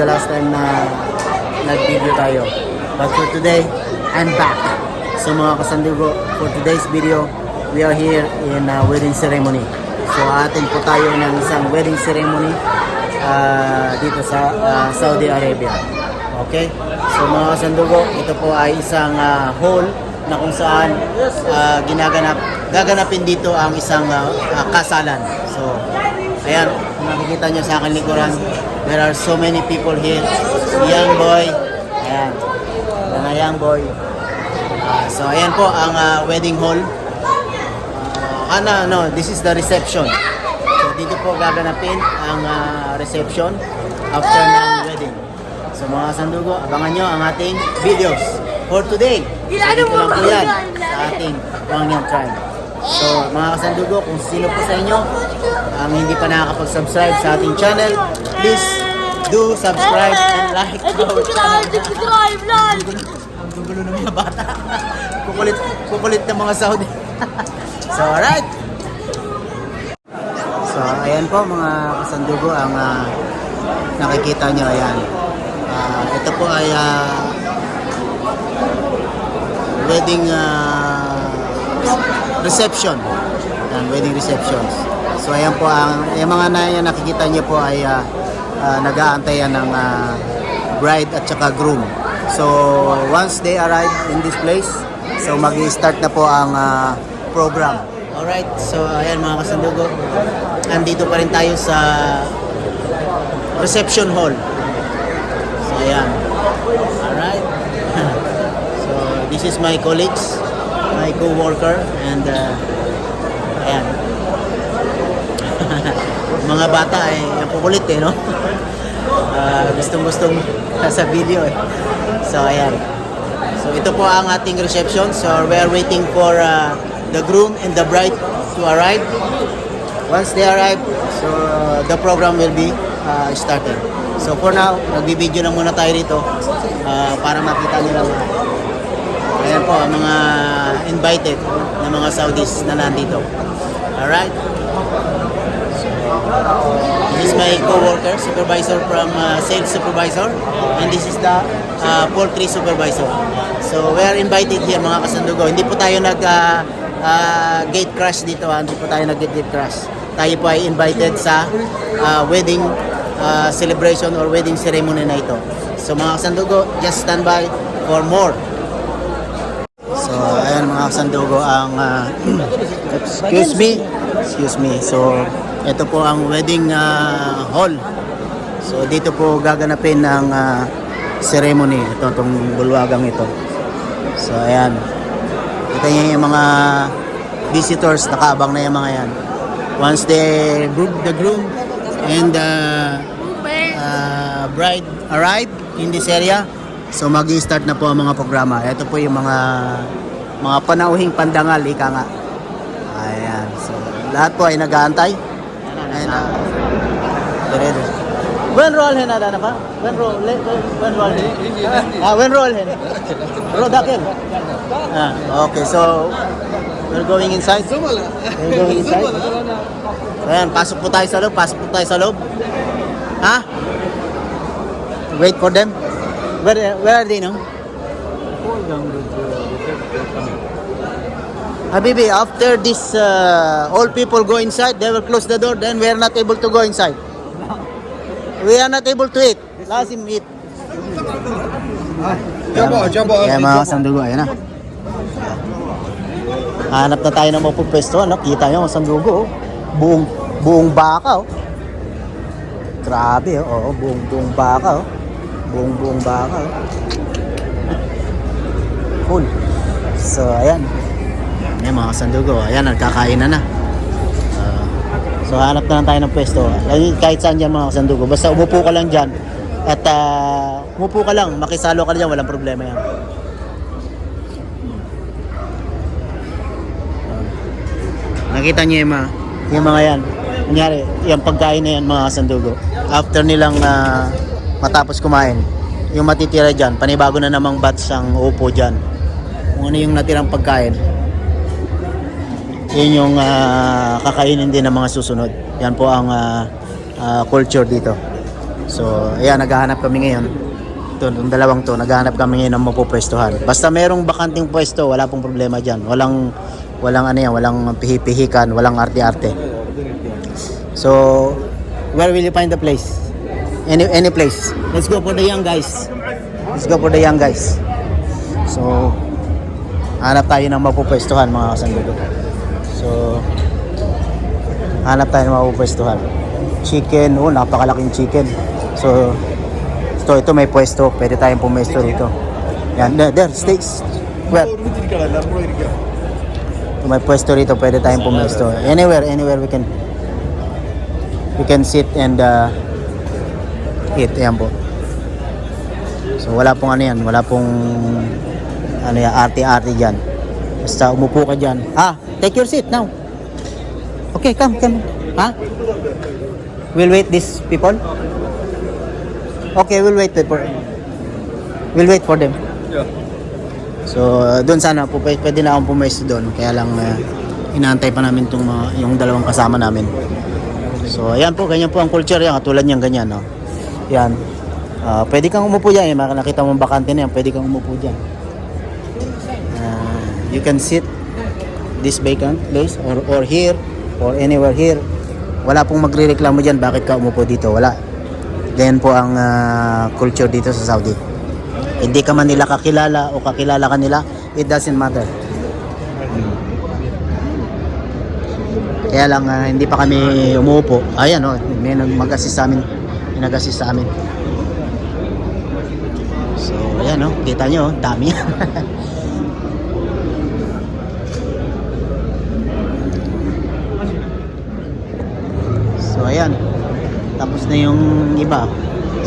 the last time na nag-video tayo. But for today, I'm back. So mga kasandugo, for today's video, we are here in a wedding ceremony. So atin po tayo ng isang wedding ceremony ah, dito sa ah, Saudi Arabia. Okay? So mga kasandugo, ito po ay isang ah, hall na kung saan ah, ginaganap gaganapin dito ang isang ah, ah, kasalan. So ayan, kung nakikita nyo sa akin likuran, there are so many people here. Young boy, ayan, mga young boy. Ah, so ayan po ang ah, wedding hall. Ah, ano, no, this is the reception. So dito po gaganapin ang ah, reception after ng wedding. So mga sandugo, abangan nyo ang ating videos for today. So dito lang po yan sa ating Wangyang Tribe. So mga kasandugo, kung sino po sa inyo ang hindi pa nakakapag-subscribe sa ating channel, please do subscribe and like our channel. Ang gugulo ng mga bata. kukulit, kukulit ng mga Saudi. so, alright. So, ayan po mga kasandugo ang ah, nakikita nyo. Ayan. Ah, ito po ay ah, wedding ah, reception. Ayan, wedding receptions. So, ayan po ang yung mga na yan nakikita nyo po ay ah, ah, nag-aantayan ng ah, bride at saka groom. So, once they arrive in this place, so mag-start na po ang ah, program. Alright, so ayan mga kasandugo, andito pa rin tayo sa reception hall. So, ayan. Alright. so, this is my colleagues, my co-worker, and uh, ayan. Mga bata ay ang kukulit eh, no? Ah, gustong-gustong sa video eh. So, ayan. So, ito po ang ating reception. So, we are waiting for uh, the groom and the bride to arrive. Once they arrive, so the program will be uh, started. So, for now, nagbibideo na muna tayo rito uh, para makita nila. Ayan po, ang mga invited na mga Saudis na nandito. Alright? This is my co-worker, supervisor from uh, sales supervisor. And this is the uh, poultry supervisor. So we are invited here mga kasandugo. Hindi po tayo nag uh, uh, gate crash dito. ah. Hindi po tayo nag gate crash. Tayo po ay invited sa uh, wedding uh, celebration or wedding ceremony na ito. So mga kasandugo, just stand by for more. Kasandugo ang uh, excuse me. Excuse me. So ito po ang wedding uh, hall. So dito po gaganapin ang uh, ceremony. Ito itong bulwagang ito. So ayan. Ito yung mga visitors nakaabang na yung mga yan. Once the group the groom and the uh, bride arrive in this area, so mag-start na po ang mga programa. Ito po yung mga mga panauhing pandangal, ika nga. Ayan. So, lahat po ay nag-aantay. Ayan na. Diretso. When roll hen ada pa? When roll when roll hen? Ah, when roll hen? Rodakel. Ah, okay. So we're going inside. We're going inside. Ayan, pasok po tayo sa loob. Pasok po tayo sa loob. Ha? Wait for them. Where where are they now? Habibi, after this, uh, all people go inside, they will close the door, then we are not able to go inside. We are not able to eat. Lazim eat. Jabo, jabo. Kaya mga kasandugo, ayan na. Hanap na tayo ng mapupwesto, ano? Kita nyo, kasandugo, oh. Buong, buong baka, oh. Grabe, oh. Buong, buong baka, oh. Buong, buong baka, oh. Full. So, ayan. Ayan mga kasandugo, ayan, nagkakain na na. Ah, so, hanap na lang tayo ng pwesto. Lagi- Kahit saan dyan mga kasandugo. Basta umupo ka lang dyan. At ah, umupo ka lang, makisalo ka lang dyan, walang problema yan. Nakita niyo yung mga, yung mga yan. Kunyari, yung pagkain na yan mga kasandugo. After nilang ah, matapos kumain, yung matitira dyan, panibago na namang batch ang upo dyan. Kung ano yung natirang pagkain, yun yung ah, kakainin din ng mga susunod. Yan po ang ah, ah, culture dito. So, ayan, naghahanap kami ngayon. Ito, yung dalawang to, naghahanap kami ngayon ng mapupwestuhan. Basta merong bakanting pwesto, wala pong problema dyan. Walang, walang ano yan, walang pihipihikan, walang arte-arte. So, where will you find the place? Any any place. Let's go for the young guys. Let's go for the young guys. So, hanap tayo ng mapupwestuhan mga kasandugo. So, hanap tayo ng mapupwestuhan. Chicken, oh, napakalaking chicken. So, ito, ito may pwesto. Pwede tayong pumesto dito. Yan, there, there, stays. Well, ito may pwesto rito. Pwede tayong pumesto. Anywhere, anywhere we can we can sit and uh, eat. Ayan po. So, wala pong ano yan. Wala pong ano yan, arte-arte dyan. Basta umupo ka dyan. Ah, take your seat now. Okay, come, come. Ha? We'll wait these people. Okay, we'll wait for We'll wait for them. So, uh, doon sana po pwede, na akong pumesto doon. Kaya lang uh, inaantay pa namin tong mga, yung dalawang kasama namin. So, ayan po, ganyan po ang culture yan. Katulad niyan, ganyan, no? Yan. Ah, pwede kang umupo dyan. Eh. Nakita mo bakante na yan. Pwede kang umupo dyan. Ah, you can sit this vacant place or, or here or anywhere here. Wala pong magrereklamo dyan. Bakit ka umupo dito? Wala. Ganyan po ang ah, culture dito sa Saudi. Hindi ka man nila kakilala o kakilala ka nila, it doesn't matter. Kaya lang ah, hindi pa kami umuupo. Ayan oh, may mag-assist sa amin. May nag-assist sa amin. So, ayan oh, kita nyo, oh, dami. ayan. Tapos na yung iba.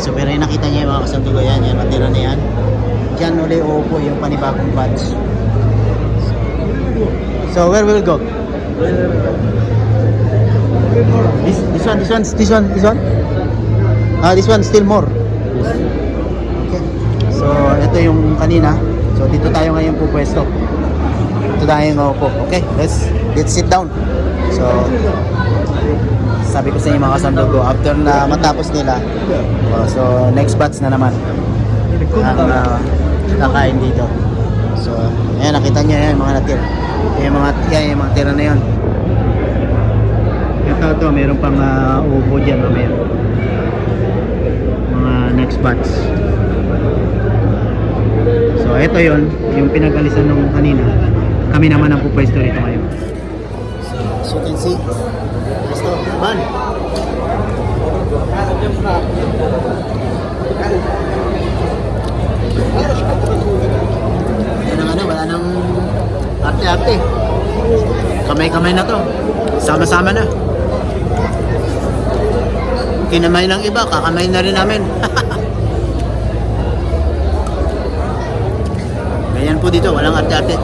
So, pero yung nakita niya yung mga kasandugo yan, yan, natira na yan. Diyan ulit uupo yung panibagong batch. So, where will go? This, this one, this one, this one, this one? Ah, this one still more. Okay. So, ito yung kanina. So, dito tayo ngayon po pwesto. Dito tayo ng po. Okay, let's let's sit down. So, sabi ko sa inyo mga kasandugo, after na matapos nila, oh, so next batch na naman ang uh, kakain dito. So, ayan, nakita niyo yan, mga natir. Yung mga, yan, yung mga tira na yun. Ito, ito, mayroon pang uh, ubo dyan, mamaya. Mga next batch. So, ito yon yung pinag-alisan nung kanina. Kami naman ang pupwesto rito ngayon. See, pwesto, man. Yan ang ano, wala nang arte-arte. Kamay-kamay na to. Sama-sama na. Kinamay ng iba, kakamay na rin namin. Ganyan po dito, walang arte-arte.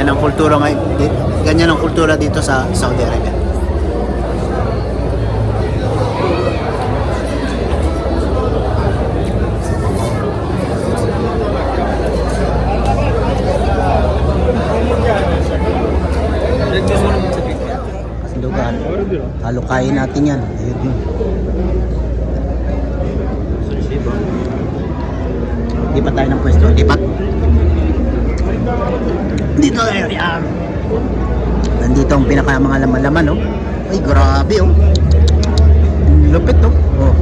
Yan ang kultura ngayon. di- Ganyan ang kultura dito sa Saudi Arabia. Lugar. Halukayin natin yan. Ayun yun. Lipat tayo ng pwesto. Lipat. Dito tayo. Yan. Nandito ang pinaka mga laman-laman, oh. Ay, grabe, oh. Lupit, oh. Oh.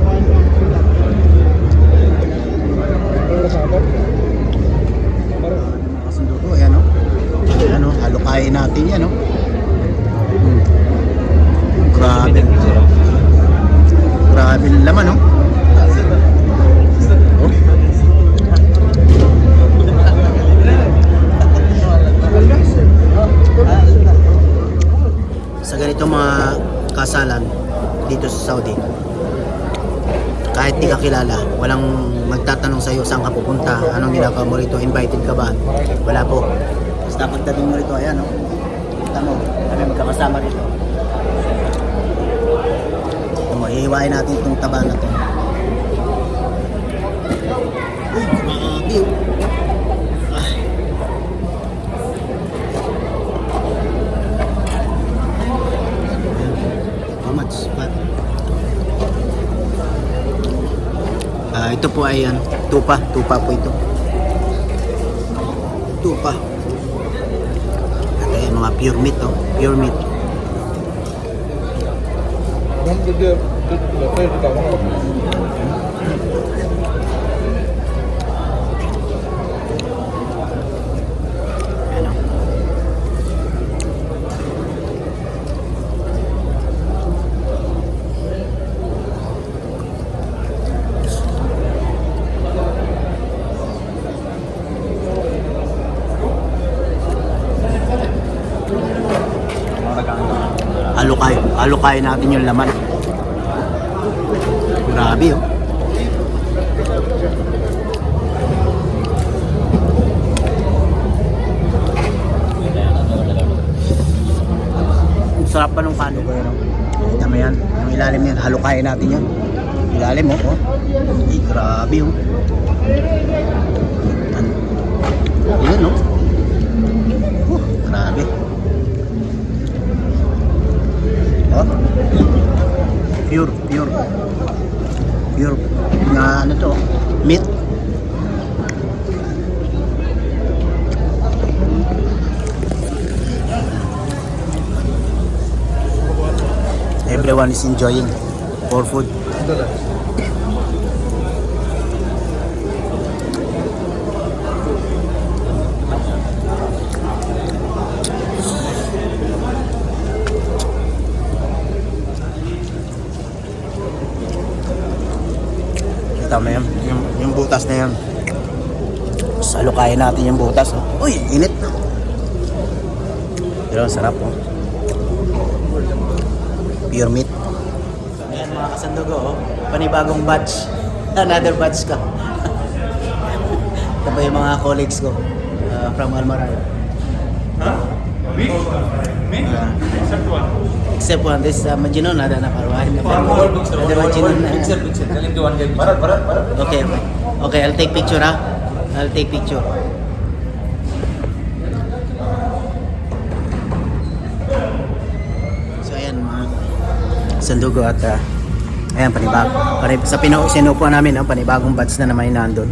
Mga kasundo ko, oh. Oh. Natin yan, oh. Hmm. Grabe. Grabe laman, oh. Ganito mga kasalan dito sa Saudi, kahit di ka kilala, walang magtatanong sa'yo saan ka pupunta, anong ginagawa mo rito, invited ka ba? Wala po. Basta pagdating mo rito, ayan, oh. Kita mo, kami magkakasama rito. O, ihiwain natin itong taba na to. Uy, grabe oh. Ay. How much? Five? Ah, ito po ay ano, tupa. Tupa po ito. Tupa. Ito yung mga pure meat, oh. Pure meat. Ganun dia Lepas kita makan Ano? Alukay, alukay natin yung laman. Grabe oh. Sarap pa ng kano ko yun. oh. Kita mo yan. Yung ilalim yan. Halukayin natin yan. Ilalim mo. Oh. Ay, grabe oh. Ano? Yan oh. Uh, grabe. Oh. Pure, pure. Pure. Na ano to? Meat. Everyone is enjoying for food. Mo yan, yung, yung butas na yan. Salukayin natin yung butas. Oh. Uy, init. Pero ang sarap oh. Pure meat. Ayan mga kasandugo oh. Panibagong batch. Another batch ka. Ito yung mga colleagues ko uh, from Almaray. Huh? Beef? Meat? Ah. Except one. Except one, this uh, Majino na na na. Ada Majino na. Picture, picture. Tell him to one guy. Barat, barat, barat. Okay, okay. Okay, I'll take picture ha. I'll take picture. So ayan mga sandugo at uh, ayan panibag. Panib sa pinu sinupo namin ang panibagong batch na naman nandun.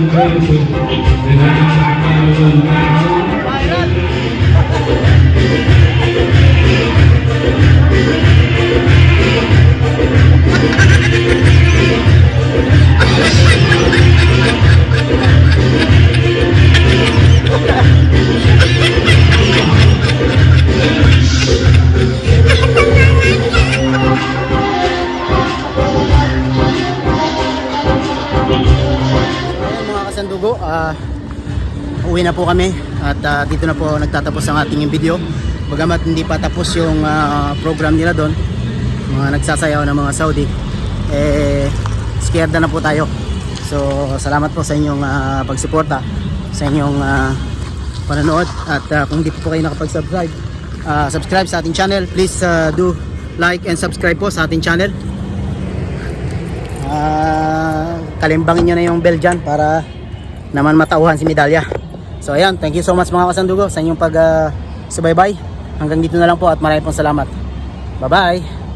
and thank you. Kami at ah, dito na po nagtatapos ang ating video. Bagamat hindi pa tapos yung ah, program nila doon, mga nagsasayaw ng mga Saudi, eh scared na po tayo. So salamat po sa inyong ah, pagsuporta, sa inyong ah, panonood at ah, kung hindi po, kayo nakapag-subscribe, ah, subscribe sa ating channel. Please ah, do like and subscribe po sa ating channel. Ah, kalimbangin nyo na yung bell dyan para naman matauhan si Medalya. So ayan, thank you so much mga kasandugo sa inyong pag ah, subaybay. Hanggang dito na lang po at maraming pong salamat. Bye bye!